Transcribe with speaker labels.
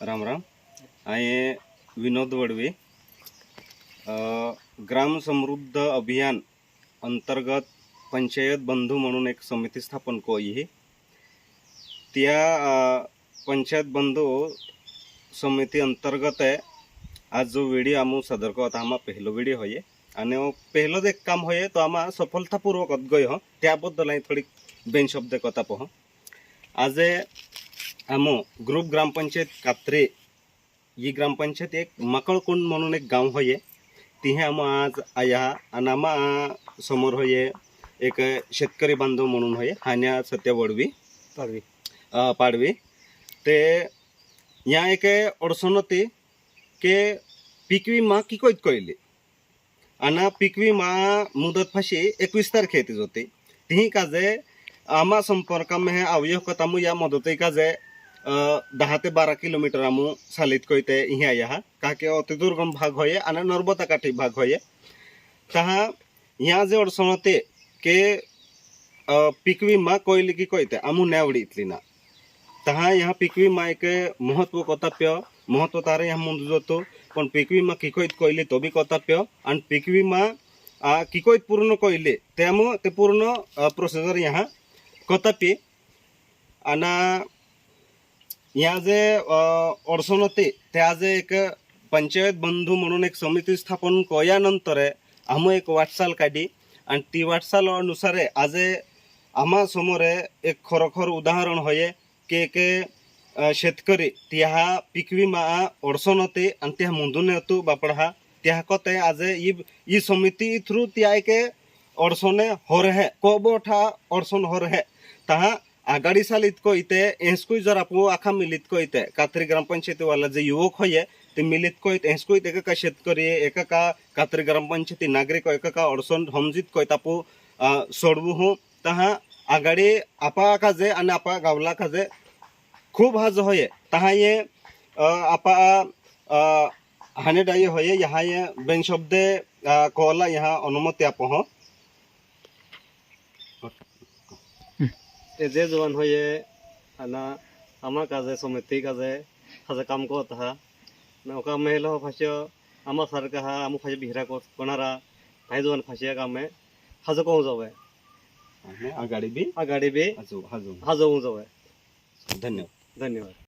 Speaker 1: राम राम. आहे विनोद वडवी ग्राम समृद्ध अभियान अंतर्गत पंचायत बंधू म्हणून एक समिती स्थापन कोई ही त्या पंचायत बंधू समिती अंतर्गत आहे. आज जो व्हिडिओ आम सदर करत आमा पहलो व्हिडिओ होईये आणि हो, पहलो एक काम होये तो आमा सफलतापूर्वक अदगय हो. त्याबद्दल हांवें थोडी बेन शब्द कथा पह आज आम ग्रुप ग्रामपंचायत कात्रे. ही ग्रामपंचायत एक मकळकुंड म्हणून एक गाव होये. तिहे आम आज आया आणि आमा समोर होये. एक शेतकरी बांधव म्हणून होये हान्या सत्य वडवी.
Speaker 2: पाडवी.
Speaker 1: पाडवी. ते या एक अडचण के पीक विमा की कोयत कळली आणि पीक विमा मुदत फाशी एकवीस तारखे येते होते. ती काजे आमा संपर्क में है आवयो कतामु या मदत काजे दहा ते बारा किलोमीटर आमू सालित कइते इहा या काके अति दुर्गम भाग होये आणि नर्मदा काठी भाग होये. ताहा या जे अडचण के अ, पीक विमा कइली की कइते आमू नेवड़ी इतली ना. तहा यहाँ पीक विमा एक महत्त्व कताप्य महत्त्व तारे यहाँ मुंद जातो पण पीक विमा किकोइत कोयली तो बी कताप्य आणि पीक विमा आ, किकोइत पूर्ण कइले त्यामुळे ते पूर्ण प्रोसेसर यहाँ कतापी आणि या जे अडचण होते त्या जे एक पंचायत बंधू म्हणून एक समिती स्थापन कयानंतर आम्ही एक वाटचाल काढी आणि ती वाटचाल अनुसार आज आम्हा समोर एक खरोखर उदाहरण होये की एक शेतकरी ती हा पीक विमा अडचण होते आणि त्या मुंदून येतो बापड हा त्या कते आज ई ई समिती थ्रू त्या एक अडचणे हो रहे कोबोठा अडचण हो रहे तहा आघाडी साल इतको इथे एंसकुय जर आपण आखा मिलित को इथे कात्री ग्रामपंचायती वाला जे युवक होये ते मिलित को इथे एंसकुय एका का शेतकरी एका का कात्री ग्रामपंचायती नागरिक एका का अडचण हमजित को तापू सोडवू हो. तहा आघाडी आपा काजे आणि आपा गावला काजे खूप हाज होये. तहा ये अ, आपा अ, हाने डाये होये यहाँ ये बेन शब्दे अ, कोला यहाँ अनुमति आप हो.
Speaker 2: ते जे जवान होये आणि आम्हा काजे समिती काजे हाजे काम करत आहा नौका महिला फाशी आम्हा सारखा हा आम्ही फाशी भिरा कोणारा काही जवान फाशी कामे हाजो कोण जावे
Speaker 1: आणि आघाडी बी
Speaker 2: आघाडी बी
Speaker 1: हाजू हाजू
Speaker 2: हाजो जावे
Speaker 1: धन्यवाद
Speaker 2: धन्यवाद